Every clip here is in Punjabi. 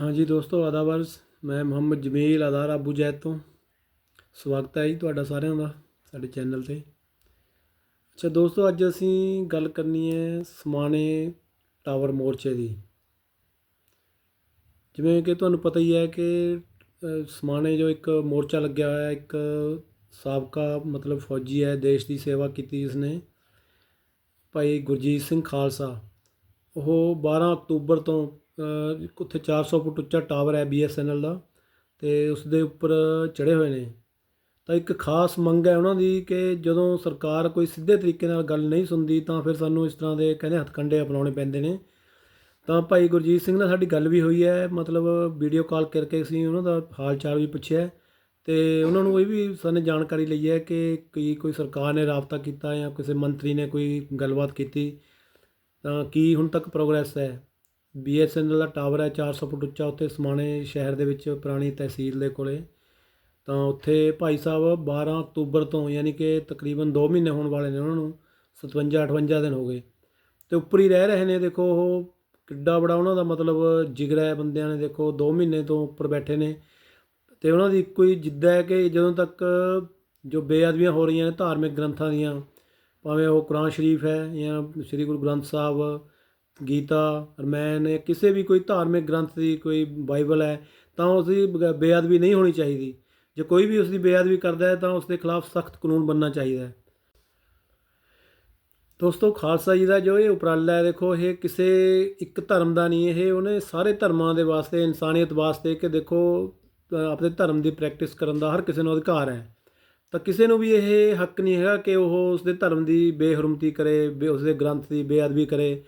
ਹਾਂਜੀ ਦੋਸਤੋ ਆਦਾਬਰਸ ਮੈਂ ਮੁਹੰਮਦ ਜਮੀਲ ਆਦਾਰ ਆਬੂ ਜੈਦ ਤੋਂ। ਸਵਾਗਤ ਹੈ ਜੀ ਤੁਹਾਡਾ ਸਾਰਿਆਂ ਦਾ, ਸਾਡੇ ਚੈਨਲ ਤੇ। ਅੱਛਾ ਦੋਸਤੋ, ਅੱਜ ਅਸੀਂ ਗੱਲ ਕਰਨੀ ਹੈ ਸਮਾਣੇ ਟਾਵਰ ਮੋਰਚੇ ਦੀ। ਜਿਵੇਂ ਕਿ ਤੁਹਾਨੂੰ ਪਤਾ ਹੀ ਹੈ ਕਿ ਸਮਾਣੇ ਜੋ ਇੱਕ ਮੋਰਚਾ ਲੱਗਿਆ ਹੋਇਆ, ਇੱਕ ਸਾਬਕਾ ਮਤਲਬ ਫੌਜੀ ਹੈ, ਦੇਸ਼ ਦੀ ਸੇਵਾ ਕੀਤੀ ਜਿਸਨੇ ਭਾਈ ਗੁਰਜੀਤ ਸਿੰਘ ਖਾਲਸਾ। ਉਹ 12 ਅਕਤੂਬਰ ਤੋਂ ਉੱਥੇ 400 ਫੁੱਟ ਉੱਚਾ ਟਾਵਰ ਹੈ BSNL ਦਾ ਤੇ ਉਸ ਦੇ ਉੱਪਰ ਚੜੇ ਹੋਏ ਨੇ। ਤਾਂ ਇੱਕ ਖਾਸ ਮੰਗ ਹੈ ਉਹਨਾਂ ਦੀ ਕਿ ਜਦੋਂ ਸਰਕਾਰ ਕੋਈ ਸਿੱਧੇ ਤਰੀਕੇ ਨਾਲ ਗੱਲ ਨਹੀਂ ਸੁਣਦੀ ਤਾਂ ਫਿਰ ਸਾਨੂੰ ਇਸ ਤਰ੍ਹਾਂ ਦੇ ਕਹਿੰਦੇ ਹੱਥਕੰਡੇ ਅਪਣਾਉਣੇ ਪੈਂਦੇ ਨੇ। ਤਾਂ ਭਾਈ ਗੁਰਜੀਤ ਸਿੰਘ ਨਾਲ ਸਾਡੀ ਗੱਲ ਵੀ ਹੋਈ ਹੈ, ਮਤਲਬ ਵੀਡੀਓ ਕਾਲ ਕਰਕੇ ਅਸੀਂ ਉਹਨਾਂ ਦਾ ਹਾਲ ਚਾਲ ਵੀ ਪੁੱਛਿਆ ਤੇ ਉਹਨਾਂ ਨੂੰ ਇਹ ਵੀ ਸਾਨੂੰ ਜਾਣਕਾਰੀ ਲਈ ਹੈ ਕਿ ਕੀ ਕੋਈ ਸਰਕਾਰ ਨੇ ਰਾਬਤਾ ਕੀਤਾ ਜਾਂ ਕਿਸੇ ਮੰਤਰੀ ਨੇ ਕੋਈ ਗੱਲਬਾਤ ਕੀਤੀ ਤਾਂ ਕੀ ਹੁਣ ਤੱਕ ਪ੍ਰੋਗਰੈਸ ਹੈ। BSNL ਦਾ ਟਾਵਰ ਹੈ 400 ਫੁੱਟ ਉੱਚਾ, ਉੱਥੇ ਸਮਾਣੇ ਸ਼ਹਿਰ ਦੇ ਵਿੱਚ ਪੁਰਾਣੀ ਤਹਿਸੀਲ ਦੇ ਕੋਲੇ। ਤਾਂ ਉੱਥੇ ਭਾਈ ਸਾਹਿਬ 12 ਅਕਤੂਬਰ ਤੋਂ ਯਾਨੀ ਕਿ ਤਕਰੀਬਨ 2 ਮਹੀਨੇ ਹੋਣ ਵਾਲੇ ਨੇ ਉਹਨਾਂ ਨੂੰ 57 58 ਦਿਨ ਹੋ ਗਏ। ਤੇ ਉੱਪਰ ਹੀ ਰਹਿ ਰਹੇ ਨੇ, ਦੇਖੋ ਉਹ ਕਿੱਡਾ ਬੜਾ ਉਹਨਾਂ ਦਾ ਮਤਲਬ ਜਿਗਰਾ ਹੈ ਬੰਦਿਆਂ ਨੇ, ਦੇਖੋ 2 ਮਹੀਨੇ ਤੋਂ ਉੱਪਰ ਬੈਠੇ ਨੇ। ਤੇ ਉਹਨਾਂ ਦੀ ਇੱਕੋ ਹੀ ਜਿੱਦ ਹੈ ਕਿ ਜਦੋਂ ਤੱਕ ਜੋ ਬੇਅਦਬੀਆਂ ਹੋ ਰਹੀਆਂ ਨੇ ਧਾਰਮਿਕ ਗ੍ਰੰਥਾਂ ਦੀਆਂ, ਭਾਵੇਂ ਉਹ ਕੁਰਾਨ ਸ਼ਰੀਫ ਹੈ ਜਾਂ ਸ੍ਰੀ ਗੁਰੂ ਗ੍ਰੰਥ ਸਾਹਿਬ ਗੀਤਾ, ਰਮਾਇਣ ਕਿਸੇ ਵੀ ਕੋਈ ਧਾਰਮਿਕ ਗ੍ਰੰਥ ਦੀ ਕੋਈ ਬਾਈਬਲ ਹੈ, ਤਾਂ ਉਸ ਦੀ ਬੇਅਦਬੀ ਨਹੀਂ ਹੋਣੀ ਚਾਹੀਦੀ। ਜੇ ਕੋਈ ਵੀ ਉਸ ਦੀ ਬੇਅਦਬੀ ਕਰਦਾ ਹੈ, ਤਾਂ ਉਸ ਦੇ ਖਿਲਾਫ ਸਖਤ ਕਾਨੂੰਨ ਬਣਨਾ ਚਾਹੀਦਾ ਹੈ। ਦੋਸਤੋ, ਖਾਲਸਾ ਜੀ ਦਾ ਜੋ ਇਹ ਉਪਰਾਲਾ ਹੈ, ਦੇਖੋ, ਇਹ ਕਿਸੇ ਇੱਕ ਧਰਮ ਦਾ ਨਹੀਂ, ਇਹ ਉਹਨੇ ਸਾਰੇ ਧਰਮਾਂ ਦੇ ਵਾਸਤੇ, ਇਨਸਾਨੀਅਤ ਵਾਸਤੇ ਕਿ ਦੇਖੋ ਆਪਣੇ ਧਰਮ ਦੀ ਪ੍ਰੈਕਟਿਸ ਕਰਨ ਦਾ ਹਰ ਕਿਸੇ ਨੂੰ ਅਧਿਕਾਰ ਹੈ। ਤਾਂ ਕਿਸੇ ਨੂੰ ਵੀ ਇਹ ਹੱਕ ਨਹੀਂ ਹੈਗਾ ਕਿ ਉਹ ਉਸਦੇ ਧਰਮ ਦੀ ਬੇਹਰਮਤੀ ਕਰੇ, ਬੇ, ਉਸਦੇ ਗ੍ਰੰਥ ਦੀ ਬੇਅਦਬੀ ਕਰੇ।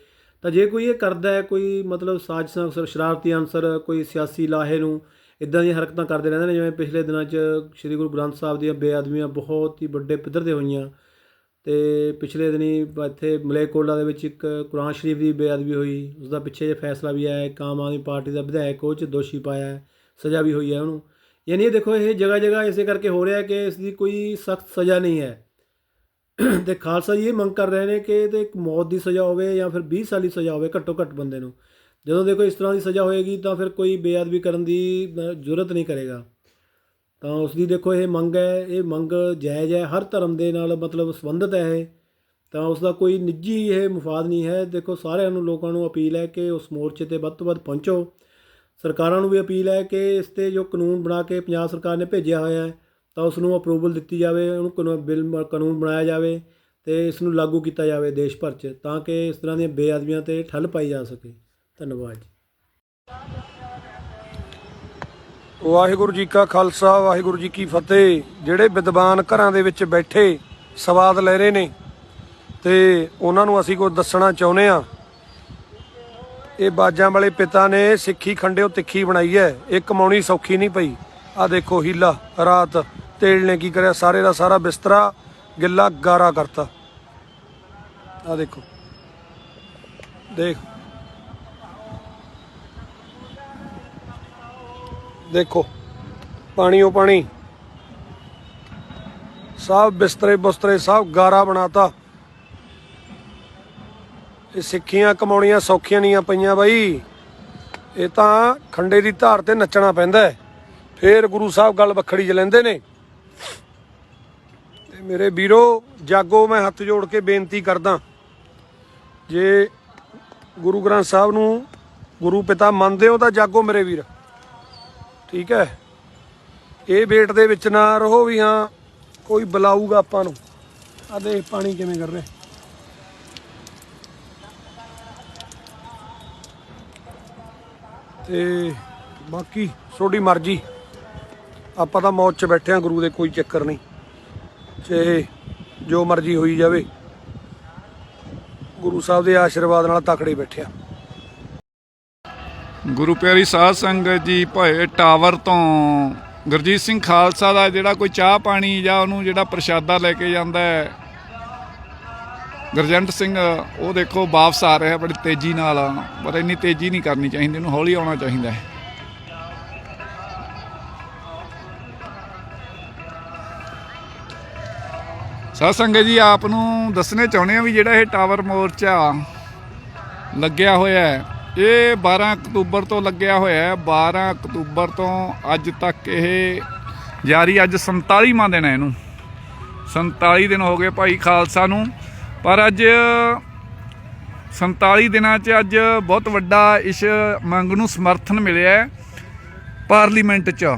ਤਾਂ ਜੇ ਕੋਈ ਇਹ ਕਰਦਾ ਹੈ, ਕੋਈ ਮਤਲਬ ਸਾਜ਼ਿਸ਼ਾਂ ਅਨਸਰ, ਸ਼ਰਾਰਤੀ ਅਨਸਰ, ਕੋਈ ਸਿਆਸੀ ਲਾਹੇ ਨੂੰ, ਇਦਾਂ ਦੀਆਂ ਹਰਕਤਾਂ ਕਰਦੇ ਰਹਿੰਦੇ ਨੇ, ਜਿਵੇਂ ਪਿਛਲੇ ਦਿਨਾਂ 'ਚ ਸ੍ਰੀ ਗੁਰੂ ਗ੍ਰੰਥ ਸਾਹਿਬ ਦੀਆਂ ਬੇਅਦਬੀਆਂ ਬਹੁਤ ਹੀ ਵੱਡੇ ਪੱਧਰ ਤੇ ਹੋਈਆਂ। ਤੇ ਪਿਛਲੇ ਦਿਨੀ ਇੱਥੇ ਮਲੇਕੋਲਾ ਦੇ ਵਿੱਚ ਇੱਕ ਕੁਰਾਨ ਸ਼ਰੀਫ ਦੀ ਬੇਅਦਬੀ ਹੋਈ। ਉਸ ਦਾ ਪਿੱਛੇ ਜੇ ਫੈਸਲਾ ਵੀ ਆਇਆ, ਇੱਕ ਆਮ ਆਦਮੀ ਪਾਰਟੀ ਦਾ ਵਿਧਾਇਕ ਉਹ 'ਚ ਦੋਸ਼ੀ ਪਾਇਆ, ਸਜ਼ਾ ਵੀ ਹੋਈ ਹੈ ਉਹਨੂੰ। ਯਾਨੀ ਇਹ ਦੇਖੋ, ਇਹ ਜਗ੍ਹਾ ਜਗ੍ਹਾ ਇਸੇ ਕਰਕੇ ਹੋ ਰਿਹਾ ਕਿ ਇਸ ਦੀ ਕੋਈ ਸਖਤ ਸਜ਼ਾ ਨਹੀਂ ਹੈ। ਤੇ ਖਾਲਸਾ ਜੀ ਇਹ ਮੰਗ ਕਰ ਰਹੇ ਨੇ ਕਿ ਤੇ ਇੱਕ ਮੌਤ ਦੀ ਸਜ਼ਾ ਹੋਵੇ ਜਾਂ ਫਿਰ 20 ਸਾਲ ਦੀ ਸਜ਼ਾ ਹੋਵੇ ਘੱਟੋ ਘੱਟ ਬੰਦੇ ਨੂੰ। ਜਦੋਂ ਦੇਖੋ ਇਸ ਤਰ੍ਹਾਂ ਦੀ ਸਜ਼ਾ ਹੋਏਗੀ ਤਾਂ ਫਿਰ ਕੋਈ ਬੇਅਦਬੀ ਕਰਨ ਦੀ ਜ਼ਰੂਰਤ ਨਹੀਂ ਕਰੇਗਾ। ਤਾਂ ਉਸ ਦੀ ਦੇਖੋ ਇਹ ਮੰਗ ਹੈ, ਇਹ ਮੰਗ ਜਾਇਜ਼ ਹੈ, ਹਰ ਧਰਮ ਦੇ ਨਾਲ ਮਤਲਬ ਸੰਬੰਧਿਤ ਹੈ ਇਹ। ਤਾਂ ਉਸ ਦਾ ਕੋਈ ਨਿੱਜੀ ਇਹ ਮਫਾਦ ਨਹੀਂ ਹੈ। ਦੇਖੋ ਸਾਰਿਆਂ ਨੂੰ, ਲੋਕਾਂ ਨੂੰ ਅਪੀਲ ਹੈ ਕਿ ਉਸ ਮੋਰਚੇ ਤੇ ਵੱਧ ਤੋਂ ਵੱਧ ਪਹੁੰਚੋ। ਸਰਕਾਰਾਂ ਨੂੰ ਵੀ ਅਪੀਲ ਹੈ ਕਿ ਇਸ ਤੇ ਜੋ ਕਾਨੂੰਨ ਬਣਾ ਕੇ ਪੰਜਾਬ ਸਰਕਾਰ ਨੇ ਭੇਜਿਆ ਹੋਇਆ ਹੈ ਤਾਂ ਉਸ ਨੂੰ ਅਪਰੂਵਲ ਦਿੱਤੀ ਜਾਵੇ, ਉਹਨੂੰ ਕਾਨੂੰਨ, ਬਿੱਲ ਕਾਨੂੰਨ ਬਣਾਇਆ ਜਾਵੇ ਅਤੇ ਇਸ ਨੂੰ ਲਾਗੂ ਕੀਤਾ ਜਾਵੇ ਦੇਸ਼ ਭਰ 'ਚ ਤਾਂ ਕਿ ਇਸ ਤਰ੍ਹਾਂ ਦੀਆਂ ਬੇਅਦਬੀਆਂ ਤੇ ਠੱਲ ਪਾਈ ਜਾ ਸਕੇ। ਧੰਨਵਾਦ ਜੀ। ਵਾਹਿਗੁਰੂ ਜੀ ਕਾ ਖਾਲਸਾ, ਵਾਹਿਗੁਰੂ ਜੀ ਕੀ ਫਤਿਹ। ਜਿਹੜੇ ਵਿਦਵਾਨ ਘਰਾਂ ਦੇ ਵਿੱਚ ਬੈਠੇ ਸਵਾਦ ਲੈ ਰਹੇ ਨੇ ਤੇ ਉਹਨਾਂ ਨੂੰ ਅਸੀਂ ਕੁਝ ਦੱਸਣਾ ਚਾਹੁੰਦੇ ਆ ਇਹ ਬਾਜਾਂ ਵਾਲੇ ਪਿਤਾ ਨੇ ਸਿੱਖੀ ਖੰਡਿਓ ਤਿੱਖੀ ਬਣਾਈ ਹੈ। ਇਹ ਕਮਾਉਣੀ ਸੌਖੀ ਨਹੀਂ ਪਈ। ਆ ਦੇਖੋ ਹੀਲਾ, ਰਾਤ ਤੇਲ ਨੇ ਕੀ ਕਰਿਆ? ਸਾਰੇ ਦਾ ਸਾਰਾ ਬਿਸਤਰਾ, ਗਿੱਲਾ, ਗਾਰਾ ਕਰਤਾ। ਆ ਦੇਖੋ। ਦੇਖ। ਦੇਖੋ। ਪਾਣੀ ਉਹ ਪਾਣੀ। ਸਭ ਬਿਸਤਰੇ ਬੁਸਤਰੇ, ਸਭ ਗਾਰਾ ਬਣਾਤਾ। ਇਹ ਸਿੱਖੀਆਂ ਕਮਾਉਣੀਆਂ ਸੌਖੀਆਂ ਨਹੀਂ ਆ ਪਈਆਂ ਬਾਈ। ਇਹ ਤਾਂ ਖੰਡੇ ਦੀ ਧਾਰ ਤੇ ਨੱਚਣਾ ਪੈਂਦਾ ਫੇਰ ਗੁਰੂ ਸਾਹਿਬ ਗੱਲ ਵੱਖਰੀ ਚ ਲੈਂਦੇ ਨੇ। ਤੇ ਮੇਰੇ ਵੀਰੋ, ਜਾਗੋ, ਮੈਂ ਹੱਥ ਜੋੜ ਕੇ ਬੇਨਤੀ ਕਰਦਾ। ਜੇ ਗੁਰੂ ਗ੍ਰੰਥ ਸਾਹਿਬ ਨੂੰ ਗੁਰੂ ਪਿਤਾ ਮੰਨਦੇ ਹੋ ਤਾਂ ਜਾਗੋ ਮੇਰੇ ਵੀਰ। ਠੀਕ ਹੈ? ਇਹ ਵੇਟ ਦੇ ਵਿੱਚ ਨਾ ਰਹੋ ਵੀ ਹਾਂ, ਕੋਈ ਬੁਲਾਊਗਾ ਆਪਾਂ ਨੂੰ। ਆ ਦੇਖ, ਪਾਣੀ ਕਿਵੇਂ ਕਰ ਰਿਹਾ। ਤੇ ਬਾਕੀ ਤੁਹਾਡੀ ਮਰਜ਼ੀ। ਆਪਾਂ ਤਾਂ ਮੌਜ 'ਚ ਬੈਠੇ ਆ, ਗੁਰੂ ਦੇ ਕੋਈ ਚੱਕਰ ਨਹੀਂ। ਤੇ ਜੋ ਮਰਜ਼ੀ ਹੋਈ ਜਾਵੇ, ਗੁਰੂ ਸਾਹਿਬ ਦੇ ਆਸ਼ੀਰਵਾਦ ਨਾਲ ਤਕੜੇ ਬੈਠੇ ਆ। ਗੁਰੂ ਪਿਆਰੀ ਸਾਧ ਸੰਗਤ ਜੀ, ਭਏ ਟਾਵਰ ਤੋਂ ਗੁਰਜੀਤ ਸਿੰਘ ਖਾਲਸਾ ਦਾ ਜਿਹੜਾ ਕੋਈ ਚਾਹ ਪਾਣੀ ਜਾਂ ਉਹਨੂੰ ਜਿਹੜਾ ਪ੍ਰਸ਼ਾਦਾ ਲੈ ਕੇ ਜਾਂਦਾ ਹੈ, ਗੁਰਜੰਟ ਸਿੰਘ, ਉਹ ਦੇਖੋ ਵਾਪਸ ਆ ਰਿਹਾ, ਬੜੀ ਤੇਜ਼ੀ ਨਾਲ ਪਰ ਇੰਨੀ ਤੇਜ਼ੀ ਨਹੀਂ ਕਰਨੀ ਚਾਹੀਦੀ ਉਹਨੂੰ ਹੌਲੀ ਆਉਣਾ ਚਾਹੀਦਾ ਹੈ। ਸਾਧ ਸੰਗਤ ਜੀ, ਆਪ ਨੂੰ ਦੱਸਣੇ ਚਾਹੁੰਦੇ ਆ ਵੀ ਜਿਹੜਾ ਇਹ ਟਾਵਰ ਮੋਰਚਾ ਲੱਗਿਆ ਹੋਇਆ ਹੈ, ਇਹ 12 ਅਕਤੂਬਰ ਤੋਂ ਲੱਗਿਆ ਹੋਇਆ ਹੈ। 12 ਅਕਤੂਬਰ ਤੋਂ ਅੱਜ ਤੱਕ ਇਹ ਜਾਰੀ, ਅੱਜ 47ਵਾਂ ਦਿਨ ਹੈ ਇਹਨੂੰ। 47 ਦਿਨ ਹੋ ਗਏ ਭਾਈ ਖਾਲਸਾ ਨੂੰ, ਪਰ ਅੱਜ 47 ਦਿਨਾਂ 'ਚ ਅੱਜ ਬਹੁਤ ਵੱਡਾ ਇਸ ਮੰਗ ਨੂੰ ਸਮਰਥਨ ਮਿਲਿਆ ਪਾਰਲੀਮੈਂਟ 'ਚ।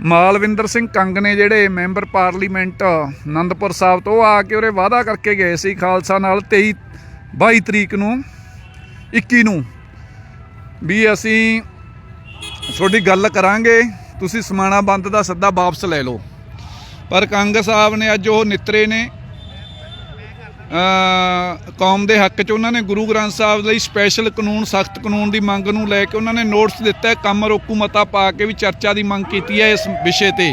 ਮਾਲਵਿੰਦਰ ਸਿੰਘ ਕੰਗ ਨੇ ਜਿਹੜੇ ਮੈਂਬਰ ਪਾਰਲੀਮੈਂਟ ਆਨੰਦਪੁਰ ਸਾਹਿਬ ਤੋਂ ਉਹ ਆ ਕੇ ਉਰੇ ਵਾਅਦਾ ਕਰਕੇ ਗਏ ਸੀ ਖਾਲਸਾ ਨਾਲ 23 22 ਤਰੀਕ ਨੂੰ 21 ਨੂੰ, ਵੀ ਅਸੀਂ ਤੁਹਾਡੀ ਗੱਲ ਕਰਾਂਗੇ, ਤੁਸੀਂ ਸਮਾਣਾ ਬੰਦ ਦਾ ਸੱਦਾ ਵਾਪਸ ਲੈ ਲਓ। ਪਰ ਕੰਗ ਸਾਹਿਬ ਨੇ ਅੱਜ ਉਹ ਨਿਤਰੇ ਨੇ ਕੌਮ ਦੇ ਹੱਕ 'ਚ ਉਹਨਾਂ ਨੇ ਗੁਰੂ ਗ੍ਰੰਥ ਸਾਹਿਬ ਲਈ ਸਪੈਸ਼ਲ ਕਾਨੂੰਨ, ਸਖਤ ਕਾਨੂੰਨ ਦੀ ਮੰਗ ਨੂੰ ਲੈ ਕੇ ਉਹਨਾਂ ਨੇ ਨੋਟਿਸ ਦਿੱਤਾ ਕੰਮ ਰੋਕੂ ਮਤਾ ਪਾ ਕੇ ਵੀ ਚਰਚਾ ਦੀ ਮੰਗ ਕੀਤੀ ਹੈ ਇਸ ਵਿਸ਼ੇ ਤੇ।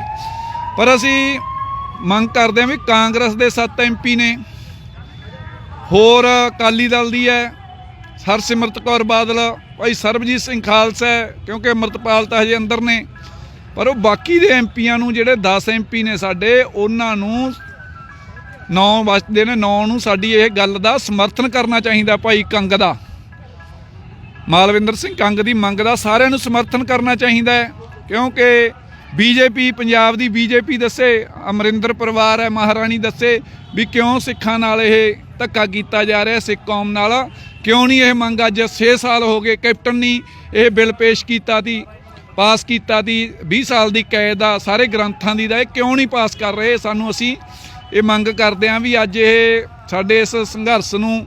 ਪਰ ਅਸੀਂ ਮੰਗ ਕਰਦੇ ਹਾਂ ਵੀ ਕਾਂਗਰਸ ਦੇ 7 ਐਮਪੀ ਨੇ, ਹੋਰ ਅਕਾਲੀ ਦਲ ਦੀ ਹੈ, ਹਰਸਿਮਰਤ ਕੌਰ ਬਾਦਲ, ਭਾਈ ਸਰਬਜੀਤ ਸਿੰਘ ਖਾਲਸਾ ਹੈ, ਕਿਉਂਕਿ ਅੰਮ੍ਰਿਤਪਾਲ ਤਾਂ ਹਜੇ ਅੰਦਰ ਨੇ, ਪਰ ਉਹ ਬਾਕੀ ਦੇ ਐਮਪੀਆਂ ਨੂੰ ਜਿਹੜੇ 10 ਐਮਪੀ ਨੇ ਸਾਡੇ, ਉਹਨਾਂ ਨੂੰ 9 ਵਜਦੇ ਨੇ 9 ਨੂੰ ਸਾਡੀ ਇਹ ਗੱਲ ਦਾ ਸਮਰਥਨ ਕਰਨਾ ਚਾਹੀਦਾ ਭਾਈ ਕੰਗ ਦਾ। ਮਾਲਵਿੰਦਰ ਸਿੰਘ ਕੰਗ ਦੀ ਮੰਗ ਦਾ ਸਾਰਿਆਂ ਨੂੰ ਸਮਰਥਨ ਕਰਨਾ ਚਾਹੀਦਾ ਹੈ, ਕਿਉਂਕਿ ਬੀਜੇਪੀ ਪੰਜਾਬ ਦੀ ਬੀਜੇਪੀ ਦੱਸੇ, ਅਮਰਿੰਦਰ ਪਰਿਵਾਰ ਹੈ, ਮਹਾਰਾਣੀ ਦੱਸੇ ਵੀ ਕਿਉਂ ਸਿੱਖਾਂ ਨਾਲ ਇਹ ਧੱਕਾ ਕੀਤਾ ਜਾ ਰਿਹਾ ਸਿੱਖ ਕੌਮ ਨਾਲ। ਕਿਉਂ ਨਹੀਂ ਇਹ ਮੰਗ ਅੱਜ 6 ਸਾਲ ਹੋ ਗਏ ਕੈਪਟਨ ਨੇ ਇਹ ਬਿੱਲ ਪੇਸ਼ ਕੀਤਾ ਤੀ ਪਾਸ ਕੀਤਾ ਤੀ 20 ਸਾਲ ਦੀ ਕੈਦ ਦਾ ਸਾਰੇ ਗ੍ਰੰਥਾਂ ਦੀ ਦਾ ਇਹ ਕਿਉਂ ਨਹੀਂ ਪਾਸ ਕਰ ਰਹੇ ਸਾਨੂੰ ਅਸੀਂ ਇਹ ਮੰਗ ਕਰਦੇ ਹਾਂ ਵੀ ਅੱਜ ਇਹ ਸਾਡੇ ਇਸ ਸੰਘਰਸ਼ ਨੂੰ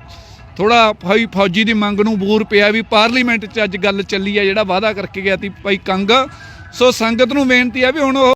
ਥੋੜਾ ਭਾਈ ਫੌਜੀ ਦੀ ਮੰਗ ਨੂੰ ਬੂਰ ਪਿਆ ਵੀ ਪਾਰਲੀਮੈਂਟ 'ਚ ਅੱਜ ਗੱਲ ਚੱਲੀ ਹੈ ਜਿਹੜਾ ਵਾਅਦਾ ਕਰਕੇ ਗਿਆ ਸੀ ਭਾਈ ਕੰਗ। ਸੋ ਸੰਗਤ ਨੂੰ ਬੇਨਤੀ ਆ ਵੀ ਹੁਣ ਉਹ